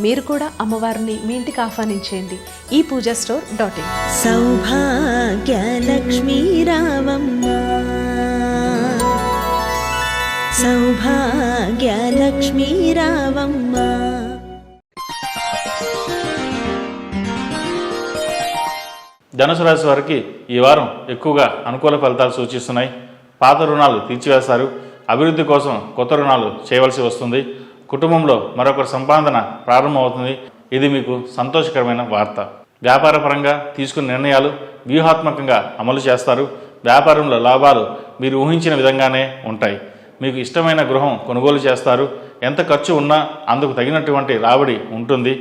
మీరు కూడా అమ్మవారిని మీ ఇంటికి ఆహ్వానించేయండి. ఈ Puja store dot in. Saubhagyalakshmi రావమ్మ. సౌభాగ్యలక్ష్మీ రావమ్మ. ధనుసు రాశి వారికి ఈ వారం ఎక్కువగా అనుకూల ఫలితాలు సూచిస్తున్నాయి. పాత రుణాలు తీర్చివేస్తారు. అభివృద్ధి కోసం కొత్త రుణాలు చేయవలసి వస్తుంది. కుటుంబంలో మరొకరి సంపాదన ప్రారంభమవుతుంది. ఇది మీకు సంతోషకరమైన వార్త. వ్యాపారపరంగా తీసుకున్న నిర్ణయాలు వ్యూహాత్మకంగా అమలు చేస్తారు. వ్యాపారంలో లాభాలు మీరు ఊహించిన విధంగానే ఉంటాయి. మీకు ఇష్టమైన గృహం కొనుగోలు చేస్తారు. ఎంత ఖర్చు ఉన్నా అందుకు తగినటువంటి రాబడి ఉంటుంది.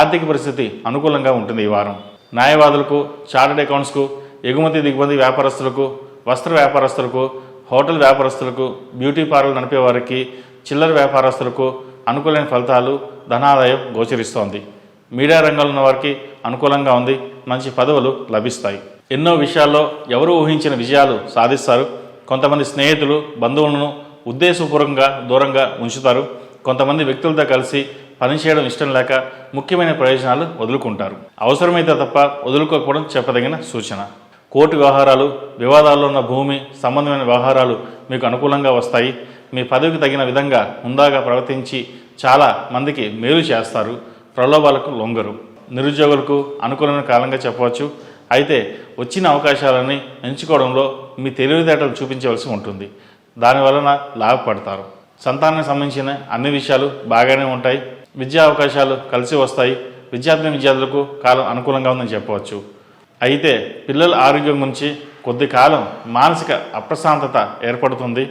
ఆర్థిక పరిస్థితి అనుకూలంగా ఉంటుంది ఈ వారం. న్యాయవాదులకు చార్టెడ్ అకౌంట్స్కు ఎగుమతి దిగుమతి వ్యాపారస్తులకు వస్త్ర వ్యాపారస్తులకు హోటల్ వ్యాపారస్తులకు బ్యూటీ పార్లర్ నడిపే వారికి చిల్లర వ్యాపారస్తులకు అనుకూలమైన ఫలితాలు ధనాదాయం గోచరిస్తోంది. మీడియా రంగంలో ఉన్న వారికి అనుకూలంగా ఉంది మంచి పదవులు లభిస్తాయి. ఎన్నో విషయాల్లో ఎవరు ఊహించిన విజయాలు సాధిస్తారు. కొంతమంది స్నేహితులు బంధువులను ఉద్దేశపూర్వకంగా దూరంగా ఉంచుతారు. కొంతమంది వ్యక్తులతో కలిసి పనిచేయడం ఇష్టం లేక ముఖ్యమైన ప్రయోజనాలు వదులుకుంటారు. అవసరమైతే తప్ప వదులుకోకపోవడం చెప్పదగిన సూచన. కోర్టు వ్యవహారాలు వివాదాల్లో ఉన్న భూమి సంబంధమైన వ్యవహారాలు మీకు అనుకూలంగా వస్తాయి. మీ పదవికి తగిన విధంగా హుందాగా ప్రవర్తించి చాలా మందికి మేలు చేస్తారు. ప్రలోభాలకు లొంగరు. నిరుద్యోగులకు అనుకూలమైన కాలంగా చెప్పవచ్చు. అయితే వచ్చిన అవకాశాలని ఎంచుకోవడంలో మీ తెలివితేటలు చూపించవలసి ఉంటుంది. దాని వలన లాభపడతారు. సంతానానికి సంబంధించిన అన్ని విషయాలు బాగానే ఉంటాయి. విద్యా అవకాశాలు కలిసి వస్తాయి. విద్యార్థి విద్యార్థులకు కాలం అనుకూలంగా ఉందని చెప్పవచ్చు. అయితే పిల్లల ఆరోగ్యం గురించి కొద్ది కాలం మానసిక అప్రశాంతత ఏర్పడుతుంది.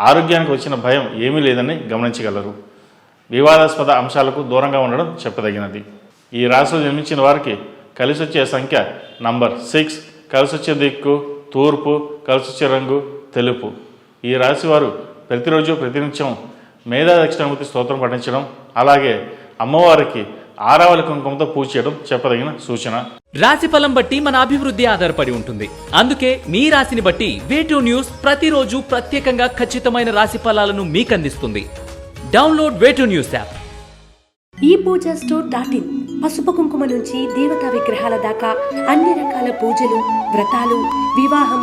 ఆరోగ్యానికి వచ్చిన భయం ఏమీ లేదని గమనించగలరు. వివాదాస్పద అంశాలకు దూరంగా ఉండడం చెప్పదగినది. ఈ రాశిలో జన్మించిన వారికి కలిసి వచ్చే సంఖ్య నంబర్ సిక్స్ కలిసి వచ్చే దిక్కు తూర్పు కలిసి వచ్చే రంగు తెలుపు. ఈ రాశి వారు ప్రతిరోజు ప్రతినిత్యం మేధా దక్షిణామూర్తి స్తోత్రం పఠించడం అలాగే అమ్మవారికి ఆరావళి కుంకుమతో పూజ చేయడం చెప్పదగిన సూచన. రాశి ఫలం బట్టి మన అభివృద్ధి ఆధారపడి ఉంటుంది. అందుకే మీ రాశిని బట్టి వేటూ న్యూస్ ప్రతిరోజు ప్రత్యేకంగా ఖచ్చితమైన రాశి ఫలాలను మీకు అందిస్తుంది డౌన్లోడ్ వేటూ న్యూస్ యాప్ ఈ పూజ స్టోర్ డాట్ ఇన్ పసుపు కుంకుమ నుంచి దేవతా విగ్రహాల దాకా అన్ని రకాల పూజలు వ్రతాలు వివాహం